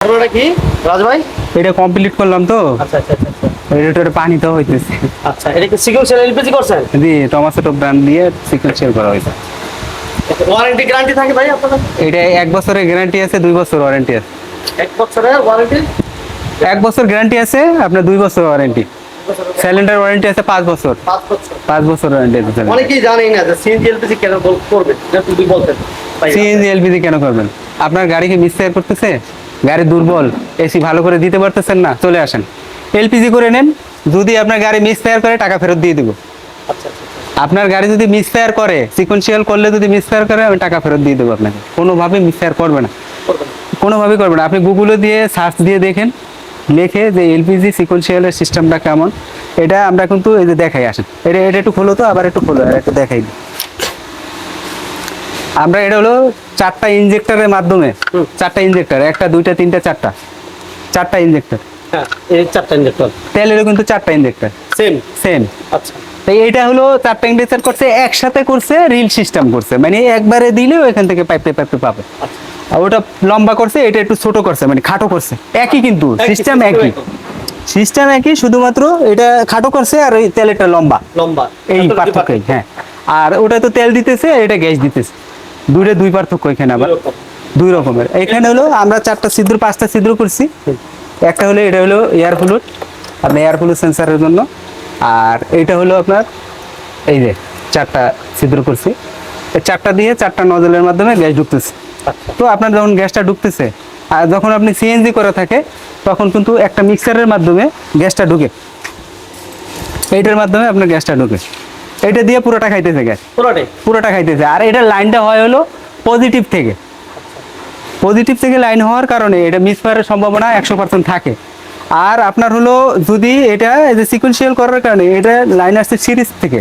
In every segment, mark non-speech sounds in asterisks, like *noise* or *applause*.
ঘটনাটা কি? রাজ ভাই? এটা কমপ্লিট করলাম তো। আচ্ছা আচ্ছা আচ্ছা আচ্ছা। এটা পানি তো হইতেছে। আচ্ছা এটা কি সিকিউর এলপিজি করছেন? জি টমাটো ব্র্যান্ড দিয়ে সিকোয়েন্সিয়াল করা হয়েছে ওয়ারেন্টি গ্যারান্টি থাকে ভাই আপনাদের? এটা এক বছরের গ্যারান্টি আছে দুই বছর ওয়ারেন্টি আছে। এক বছরের ওয়ারেন্টি এক বছর গ্যারান্টি আছে আপনার দুই বছর ওয়ারেন্টি সিলিন্ডার ওয়ারেন্টি আছে পাঁচ বছর। পাঁচ বছর। ওয়ারেন্টি আছে অনেকেই জানেই না যে সিএনজি এলপিজি কেন বল- করবে এটা তুমি বলতেন সিএনজি এলপিজি কেন করবেন? আপনার গাড়িকে মিসফায়ার করতেছে? গাড়ি দুর্বল এসি ভালো করে দিতে পারতেছেন না চলে আসেন। এলপিজি করে নেন যদি আপনার গাড়ি মিসফায়ার করে টাকা ফেরত দিয়ে দিব। আচ্ছা আচ্ছা আপনার গাড়ি যদি মিসফায়ার করে সিকোয়েন্সিয়াল করলে যদি মিসফায়ার করে আমি টাকা ফেরত দিয়ে দেবো আপনাকে। কোনোভাবে মিসফায়ার করবে না। কোনোভাবেই করবে না। আপনি গুগলে দিয়ে সার্চ দিয়ে দেখেন লেখে যে এলপিজি সিকোয়েন্সিয়ালের সিস্টেমটা কেমন। এটা আমরা কিন্তু এই যে দেখাই আসেন। এটা এটা একটু খোলো তো আবার একটু খোলো আর একটু দেখাই দিই। আমরা এটা হলো চারটা ইনজেক্টরের মাধ্যমে। চারটা ইনজেক্টর একটা দুইটা তিনটা চারটা। চারটা ইনজেক্টর হ্যাঁ এই চারটা ইঞ্জেক্টর তেলেরও কিন্তু চারটা ইনজেক্টর সেম সেম আচ্ছা। তো এটা হলো চারটা করছে একসাথে করছে রিল সিস্টেম করছে। মানে একবারে দিলেও এখান থেকে পাইপে পাইপে পাবে। আচ্ছা। আর ওটা লম্বা করছে এটা একটু ছোট করছে মানে খাটো করছে। একই কিন্তু সিস্টেম একই। সিস্টেম একই শুধুমাত্র এটা খাটো করছে আর ওই তেলেরটা লম্বা। লম্বা। এই এতটুকু পার্থক্যই হ্যাঁ। আর ওটা তো তেল দিতেছে এটা গ্যাস দিতেছে। দুইটা দুই পার্থক্য এখানে আবার। দুই রকমের। এখানে হলো আমরা চারটা ছিদ্র পাঁচটা ছিদ্র করছি। একটা হলো এটা হলো এয়ার ফ্লুড আপনার এয়ার ফ্লুট সেন্সারের জন্য। আর এইটা হলো আপনার এই যে চারটা ছিদ্র করছি। এই চারটা দিয়ে চারটা নজলের মাধ্যমে গ্যাস ঢুকতেছে। আচ্ছা। তো আপনার যখন গ্যাসটা ঢুকতেছে আর যখন আপনি সিএনজি করা থাকে তখন কিন্তু একটা মিক্সারের মাধ্যমে গ্যাসটা ঢুকে। এইটার মাধ্যমে আপনার গ্যাসটা ঢুকে। এটা দিয়ে পুরোটা খাইতেছে গ্যাস পুরোটাই? পুরোটা খাইতেছে। আর এটা লাইনটা হয় হলো পজিটিভ থেকে। পজিটিভ থেকে লাইন হওয়ার কারণে এটা মিস মিসফায়ারের সম্ভাবনা একশো পার্সেন্ট থাকে। আর আপনার হলো যদি এটা এই যে সিকুয়েন্সিয়াল করার কারণে এটা লাইন আসছে সিরিজ থেকে।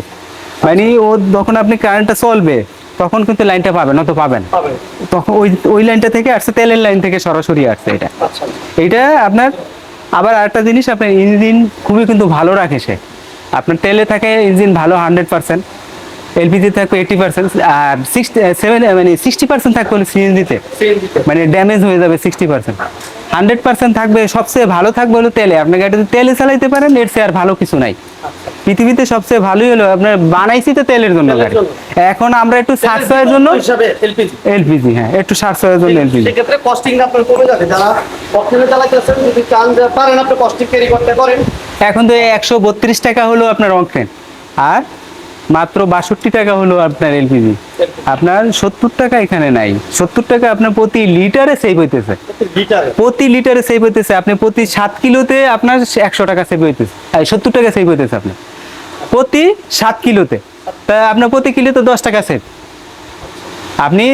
মানে ও যখন আপনি কারেন্টটা চলবে তখন কিন্তু লাইনটা পাবেন অত পাবেন। পাবেন। তখন ওই ওই লাইনটা থেকে আসছে তেলের লাইন থেকে সরাসরি আসছে এটা। আচ্ছা। এইটা আপনার আবার আরেকটা জিনিস আপনার ইঞ্জিন খুবই কিন্তু ভালো রাখে সে। আপনার তেলে থাকে ইঞ্জিন ভালো হান্ড্রেড পার্সেন্ট এলপিজি থাকবে এইটি পার্সেন্ট আর সিক্সটি সেভেন মানে সিক্সটি পার্সেন্ট থাকবে হলো সিএনজিতে। মানে ড্যামেজ হয়ে যাবে সিক্সটি পার্সেন্ট। হান্ড্রেড পার্সেন্ট থাকবে সবচেয়ে ভালো থাকবে হলো তেলে। আপনি গাড়িতে তেলে চালাইতে পারেন এর চেয়ে আর ভালো কিছু নাই। পৃথিবীতে সবচেয়ে ভালোই হলো আপনার বানাইছি তো তেলের জন্য গাড়ি। এখন আমরা একটু সাশ্রয়ের জন্য এলপিজি। হ্যাঁ একটু সাশ্রয়ের জন্য এলপিজি। সেক্ষেত্রে কস্টিংটা আপনার কমে যাবে। যারা অপশনে চালাইতেছেন যদি চান পারেন আপনি কস্টিং ক্যারি করতে পারেন। এখন তো একশো বত্রিশ টাকা হলো আপনার অংক্রেন আর মাত্র বাষট্টি টাকা হলো আপনার এলপিজি আপনার সত্তর টাকা এখানে নাই। সত্তর টাকা আপনার প্রতি লিটারে সেভ হইতেছে। প্রতি লিটারে। সেভ হইতেছে। আপনি প্রতি সাত কিলোতে আপনার একশো টাকা সেভ হইতেছে। সত্তর টাকা সেভ হইতেছে আপনার। প্রতি সাত কিলোতে। তা আপনার প্রতি কিলোতে দশ টাকা সেভ আপনি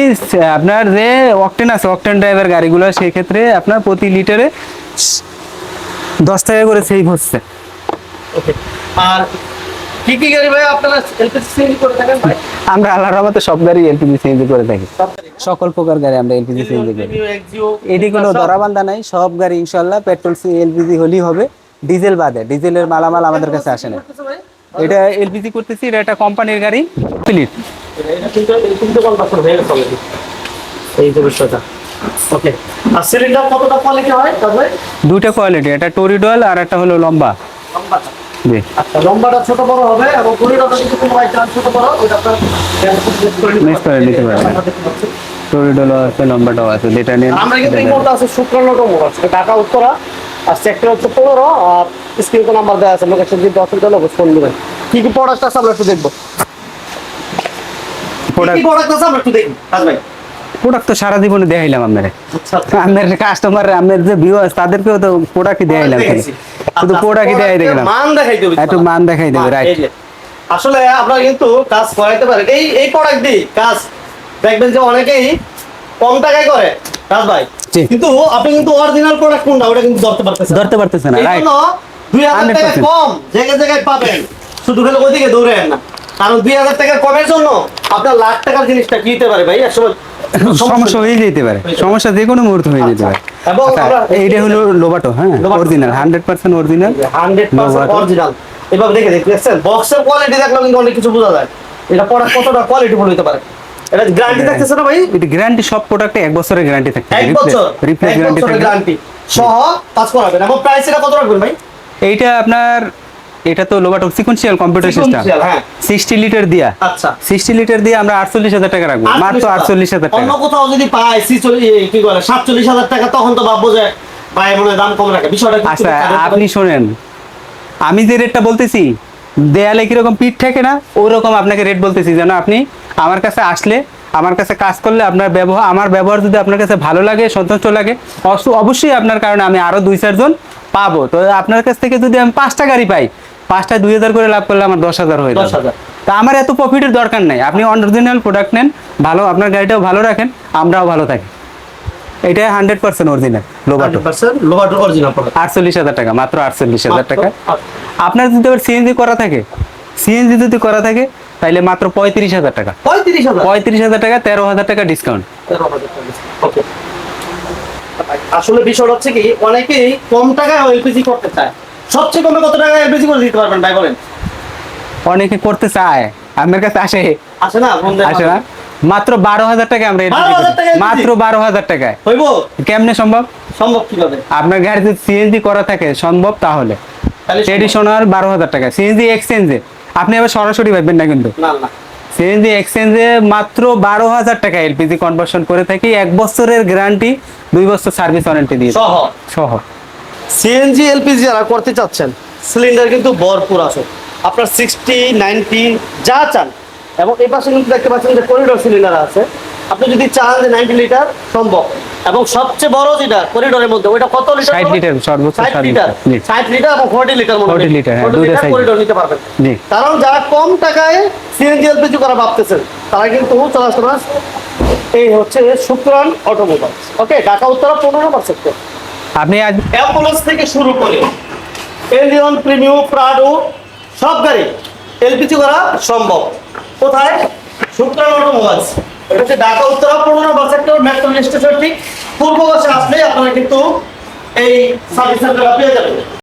আপনার যে অকটেন আছে অকটেন ড্রাইভার গাড়িগুলো সেই ক্ষেত্রে আপনার প্রতি লিটারে দশ টাকা করে সেভ হচ্ছে। ওকে আর কি কি গাড়ি ভাই আপনারা এলপিজি সিএনজি করে থাকেন ভাই? আমরা আল্লাহর রহমতে সব গাড়ি এলপিজি সিএনজি করে থাকি। সকল প্রকার গাড়ি আমরা এলপিজি সিএনজি করি। এটি কোনো ধরাবান্ধা নাই সব গাড়ি ইনশাল্লাহ পেট্রোল এলপিজি হলেই হবে। ডিজেল বাদে ডিজেলের মালামাল আমাদের কাছে আসে না। এটা এলপিজি করতেছি এটা একটা কোম্পানির গাড়ি। প্লিট এটা কিন্তু কিন্তু কনভার্সন হয়ে গেছে এই যে বিষয়টা। ওকে আর সিলিন্ডার কতটা কোয়ালিটি হয়? তবে দুইটা কোয়ালিটি একটা টরিডল আর একটা হলো লম্বা। লম্বাটা জি। আচ্ছা লম্বাটা ছোট বড় হবে এবং গড়িটাটা যদি কোনো বাই চান্স ছোট বড় ওইটা আপনার Mix করে নিতে পারবেন। টরিডল আছে লম্বাটাও আছে যেটা নিয়ে আমরা কিন্তু এই মুহূর্তে আছে শুক্রান্নতম আছে ঢাকা উত্তরা আর সেক্টর হচ্ছে পনেরো আর স্ক্রিন নাম্বার দেওয়া আছে লোকেশন যদি অসুবিধা হলে ফোন দেবেন। কি কি প্রোডাক্ট আছে আমরা একটু দেখব। প্রোডাক্ট আছে আমরা একটু দেখি রাজ ভাই। প্রোডাক্ট তো সারা জীবনে দেখাইলাম আপনার। আপনার কাস্টমার আপনার যে ভিউয়ার্স তাদেরকেও তো প্রোডাক্টই দেখাইলাম শুধু আচ্ছা, প্রোডাক্টই দেখাই দেখলাম। মান দেখাই দেবে একটু মান দেখাই দেবে, right. আসলে আপনারা কিন্তু কাজ করাইতে পারেন এই এই প্রোডাক্ট দিয়ে কাজ। দেখবেন যে অনেকেই কম টাকায় করে কাজ ভাই। জি। কিন্তু আপনি কিন্তু অরিজিনাল প্রোডাক্ট কোনটা ওটা কিন্তু ধরতে পারতেছেন ধরতে পারতেছেন না রাইট জন্য দুই হাজার টাকা কম জায়গায় জায়গায় পাবেন। শুধু খালি ওইদিকে দৌড়েন না। কারণ দুই হাজার টাকা কমের জন্য আপনার লাখ টাকার জিনিসটা কিনতে পারে ভাই একসময় *laughs* সমস্যা হয়ে যেতে পারে। সমস্যা যে কোনো মুহূর্তে হয়ে যেতে পারে। আচ্ছা, আচ্ছা, এইটা হলো লোবাটো হ্যাঁ original hundred percent original hundred percent original এভাবে দেখে দেখছেন? বক্সের কোয়ালিটি দেখলে কিন্তু অনেক কিছু বোঝা যায়। এটা প্রোডাক্ট কতটা কোয়ালিটি পারে? এটা গ্যারান্টি থাকতেছে না ভাই? এটা গ্যারান্টি সব প্রোডাক্টে এক বছরের গ্যারান্টি থাকে এক বছর। রিপ্লেস গ্যারান্টি থাকে গ্যারান্টি সহ কাজ করাবেন। এবং প্রাইস এটা কত রাখবেন ভাই? এইটা আপনার এটা তো লোবাটক সিকোয়েন্সিয়াল কম্পিউটার সিস্টেম Sequential, হ্যাঁ। সিক্সটি লিটার দিয়া। আচ্ছা। সিক্সটি লিটার দিয়ে আমরা আটচল্লিশ হাজার টাকা রাখব। মাত্র আটচল্লিশ হাজার অন্য টাকা কোথাও যদি পায় ছিচল্লিশ কি বলে সাতচল্লিশ হাজার টাকা তখন তো ভাববো যে ভাই মনে দাম কম রাখে। বিষয়টা আচ্ছা আপনি শোনেন। আমি যে রেটটা বলতেছি দেয়ালে কীরকম পিঠ থাকে না ওরকম আপনাকে রেট বলতেছি। যেন আপনি আমার কাছে আসলে আমার কাছে কাজ করলে আপনার ব্যবহার আমার ব্যবহার যদি আপনার কাছে ভালো লাগে সন্তুষ্ট লাগে অবশ্যই আপনার কারণে আমি আরও দুই চারজন পাবো। তো আপনার কাছ থেকে যদি আমি পাঁচটা গাড়ি পাই পাঁচটা দুই হাজার করে লাভ করলে আমার দশ হাজার হয়ে 10,000 তা আমার এত প্রফিটের দরকার নাই। আপনি অরিজিনাল প্রোডাক্ট নেন ভালো আপনার গাড়িটাও ভালো রাখেন আমরাও ভালো থাকি। এটা হান্ড্রেড পার্সেন্ট অরিজিনাল লোবাটো 100% অরিজিনাল আটচল্লিশ হাজার টাকা মাত্র আটচল্লিশ হাজার টাকা। আপনার যদি আবার সিএনজি করা থাকে সিএনজি যদি করা থাকে তাহলে মাত্র পঁয়ত্রিশ হাজার টাকা। পঁয়ত্রিশ হাজার? পঁয়ত্রিশ হাজার টাকা তেরো হাজার টাকা ডিসকাউন্ট আসলে বিষয় হচ্ছে কি অনেকেই কম টাকায় এলপিজি করতে চায়। সবচেয়ে কমে কত টাকা এলপিজি করে দিতে পারবেন ভাই বলেন? অনেকে করতে চায়। আমার কাছে আসে? আসে না আসে না। মাত্র বারো হাজার টাকা আমরা LPG 12,000 করি। টাকা LPG? মাত্র বারো হাজার টাকায়। হইব? কেমনে সম্ভব? সম্ভব কীভাবে? আপনার গাড়ি যদি সিএনজি করা থাকে সম্ভব তাহলে। ট্রেডিশনাল বারো হাজার টাকা। সিএনজি এক্সচেঞ্জে আপনি আবার সরাসরি ভাববেন না কিন্তু। সিএনজি এক্সচেঞ্জে মাত্র বারো হাজার টাকা এলপিজি কনভার্সন করে থাকি। এক বছরের গ্যারান্টি দুই বছর সার্ভিস ওয়ারেন্টি দিয়ে সহ। সহ। সিএনজি এলপিজি যারা করতে চাচ্ছেন সিলিন্ডার কিন্তু ভরপুর আছে। আপনার সিক্সটি নাইনটি যা চান। এবং এই পাশে কিন্তু দেখতে পাচ্ছেন যে করিডোর সিলিন্ডার আছে। আপনি যদি চান যে নাইনটি লিটার সম্ভব। এবং সবচেয়ে বড় যেটা করিডোরের মধ্যে ওইটা কত লিটার 60 লিটার, সর্বোচ্চ 60 60 লিটার 60 লিটার এবং 40 লিটার 40 লিটার, হ্যাঁ, দুইটা। করিডোর নিতে পারবেন। কারণ যারা কম টাকায় সিএনজি এলপিজি করা ভাবতেছেন তারা কিন্তু চলাচল এই হচ্ছে শুক্রান অটোমোবাইলস ওকে ঢাকা উত্তরা পনেরো নম্বর সেক্টর আপনি আজ অ্যাপোলোস থেকে শুরু করে এলিয়ন প্রিমিও প্রাডো সব গাড়ি এলপিজি করা সম্ভব। কোথায়? শুক্রাণ অটোমোবাইলস এটা হচ্ছে ঢাকা, উত্তরা পুরোনো বাস সেক্টর মেট্রো স্টেশন ঠিক। পূর্ব পাশে আসলে আপনারা কিন্তু এই সার্ভিস সেন্টার পেয়ে যাবেন।